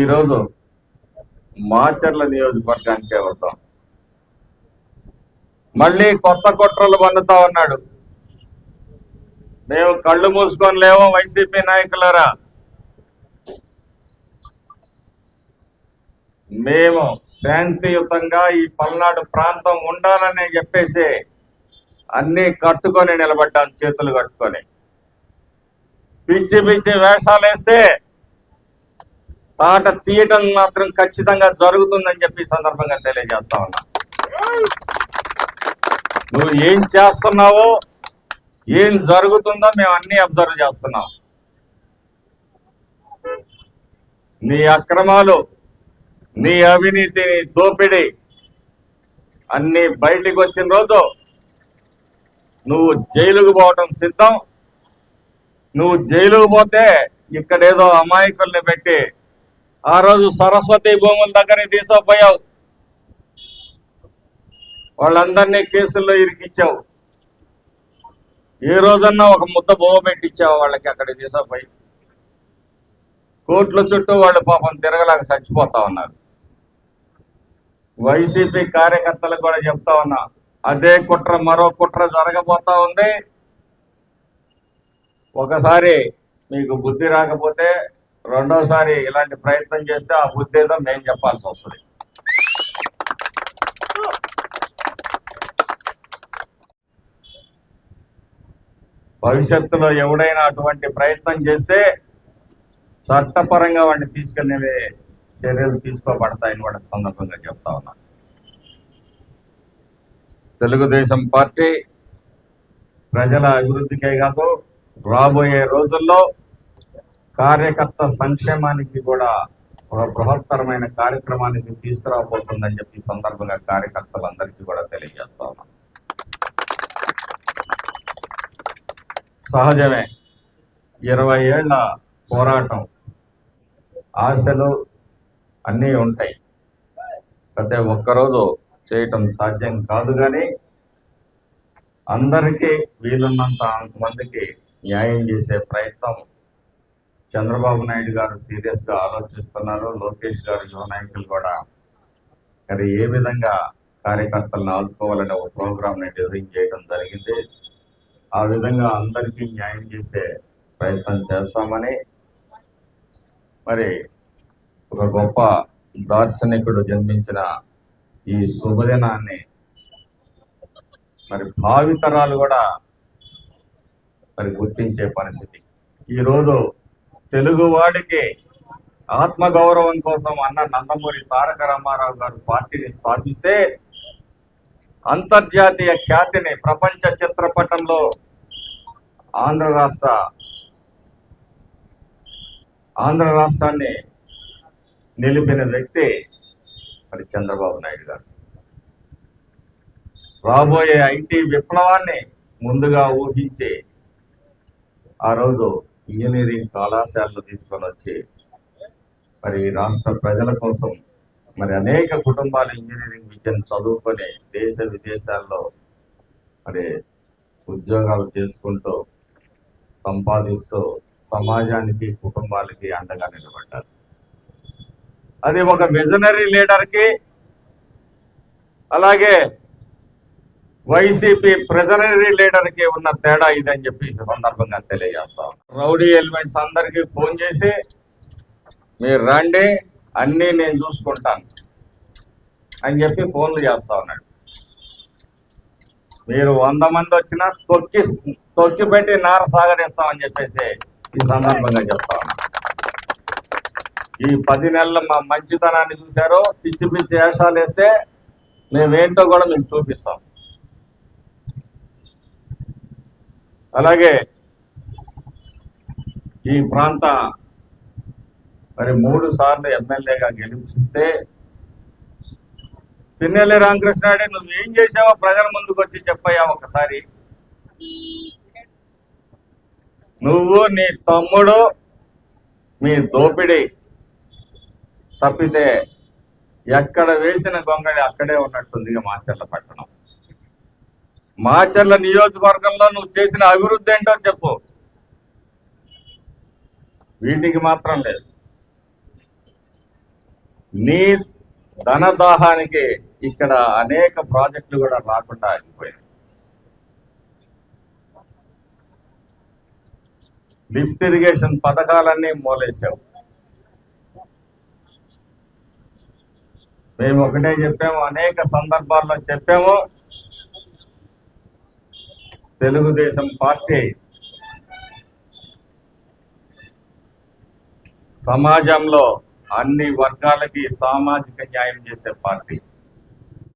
ఈరోజు మాచర్ల నియోజకవర్గానికే వద్దాం. మళ్ళీ కొత్త కుట్రలు పన్నుతా ఉన్నాడు. మేము కళ్ళు మూసుకొని లేవో వైసీపీ నాయకులరా. మేము శాంతియుతంగా ఈ పల్నాడు ప్రాంతం ఉండాలని చెప్పేసి అన్ని కట్టుకొని నిలబడ్డాం చేతులు కట్టుకొని. పిచ్చి పిచ్చి వేషాలు వేస్తే పాట తీయటం మాత్రం ఖచ్చితంగా జరుగుతుందని చెప్పి సందర్భంగా తెలియజేస్తా ఉన్నా. నువ్వు ఏం చేస్తున్నావో ఏం జరుగుతుందో మేము అన్ని అబ్జర్వ్ చేస్తున్నాం. నీ అక్రమాలు నీ అవినీతి దోపిడీ అన్ని బయటికి వచ్చిన రోజు నువ్వు జైలుకు పోవటం సిద్ధం. నువ్వు జైలుకు పోతే ఇక్కడేదో అమాయకుల్ని పెట్టి ఆ రోజు సరస్వతి భూముల దగ్గర తీసుకుపోయావు. వాళ్ళందరినీ కేసుల్లో ఇరికిచ్చావు. ఏ రోజన్నా ఒక ముద్ద బొమ్మ పెట్టించావు వాళ్ళకి అక్కడ తీసుకుపోయి. కోట్ల చుట్టూ వాళ్ళు పాపం తిరగలేక చచ్చిపోతా ఉన్నారు. వైసీపీ కార్యకర్తలకు కూడా చెప్తా ఉన్నా అదే కుట్ర మరో కుట్ర జరగబోతా ఉంది. ఒకసారి మీకు బుద్ధి రాకపోతే రెండోసారి ఇలాంటి ప్రయత్నం చేస్తే ఆ ఉద్దేశం నేను మేము చెప్పాల్సి వస్తుంది. భవిష్యత్తులో ఎవడైనా అటువంటి ప్రయత్నం చేస్తే చట్టపరంగా వాడిని తీసుకెళ్ళే చర్యలు తీసుకోబడతాయని కూడా సందర్భంగా చెప్తా ఉన్నా. తెలుగుదేశం పార్టీ ప్రజల అభివృద్ధికే కాదు రాబోయే రోజుల్లో కార్యకర్త సంక్షేమానికి కూడా ఒక బృహత్తరమైన కార్యక్రమానికి తీసుకురాబోతుందని చెప్పి సందర్భంగా కార్యకర్తలందరికీ కూడా తెలియజేస్తా ఉన్నాం. సహజమే ఇరవై ఏళ్ళ పోరాటం ఆశలు అన్నీ ఉంటాయి. ప్రతి ఒక్కరోజు చేయటం సాధ్యం కాదు కానీ అందరికీ వీలున్నంత మందికి న్యాయం చేసే ప్రయత్నం చంద్రబాబు నాయుడు గారు సీరియస్గా ఆలోచిస్తున్నారు లోకేష్ గారు యువ నాయకులు కూడా. మరి ఏ విధంగా కార్యకర్తలను ఆదుకోవాలనే ఒక ప్రోగ్రామ్ని డిజైన్ చేయడం జరిగింది. ఆ విధంగా అందరికీ న్యాయం చేసే ప్రయత్నం చేస్తామని మరి ఒక గొప్ప దార్శనికుడు జన్మించిన ఈ శుభదినాన్ని మరి భావితరాలు కూడా మరి గుర్తించే పరిస్థితి. ఈరోజు తెలుగువాడికి ఆత్మగౌరవం కోసం అన్న నందమూరి తారక రామారావు గారు పార్టీని స్థాపిస్తే అంతర్జాతీయ ఖ్యాతిని ప్రపంచ చిత్రపటంలో ఆంధ్ర రాష్ట్ర ఆంధ్ర రాష్ట్రాన్ని నిలిపిన వ్యక్తి మరి చంద్రబాబు నాయుడు గారు. రాబోయే ఐటీ విప్లవాన్ని ముందుగా ఊహించి ఆ రోజు ఇంజనీరింగ్ కళాశాలలు తీసుకొని వచ్చి మరి రాష్ట్ర ప్రజల కోసం మరి అనేక కుటుంబాలు ఇంజనీరింగ్ విద్యను చదువుకొని దేశ విదేశాల్లో మరి ఉద్యోగాలు చేసుకుంటూ సంపాదిస్తూ సమాజానికి కుటుంబాలకి అండగా నిలబడ్డారు. అది ఒక విజనరీ లీడర్కి అలాగే వైసీపీ ప్రెజనరీ లీడర్కి ఉన్న తేడా ఇదని చెప్పి ఈ సందర్భంగా తెలియజేస్తాం రౌడీ ఎలిమెంట్స్ అందరికి ఫోన్ చేసి మీరు రండి అన్నీ నేను చూసుకుంటాను అని చెప్పి ఫోన్లు చేస్తా ఉన్నాడు. మీరు వంద మంది వచ్చినా తొక్కి తొక్కి పెట్టి నార సాగరిస్తామని చెప్పేసి ఈ సందర్భంగా చెప్తా ఈ పది నెలల మా మంచితనాన్ని చూశారో పిచ్చి పిచ్చి వేషాలు వేస్తే మేమేంటో కూడా మీకు చూపిస్తాం. అలాగే ఈ ప్రాంత మరి మూడు సార్లు ఎమ్మెల్యేగా గెలిపిస్తే పిన్నెల్లి రామకృష్ణాడే నువ్వు ఏం చేసావో ప్రజల ముందుకు వచ్చి చెప్పయ్యా ఒకసారి. నువ్వు నీ తమ్ముడు మీ దోపిడీ తప్పితే ఎక్కడ వేసిన గొంగళి అక్కడే ఉన్నట్టుంది మాచర్ల పట్టణం. మాచర్ల నియోజకవర్గంలో నువ్వు చేసిన అభివృద్ధి ఏంటో చెప్పు. వీటికి మాత్రం లేదు. నీ ధనదాహానికి ఇక్కడ అనేక ప్రాజెక్టులు కూడా రాకుండా ఆగిపోయాయి. లిఫ్ట్ ఇరిగేషన్ పథకాలన్నీ మూలేశావు. మేము ఒకటే చెప్పాము అనేక సందర్భాల్లో చెప్పాము తెలుగుదేశం పార్టీ సమాజంలో అన్ని వర్గాలకి సామాజిక న్యాయం చేసే పార్టీ.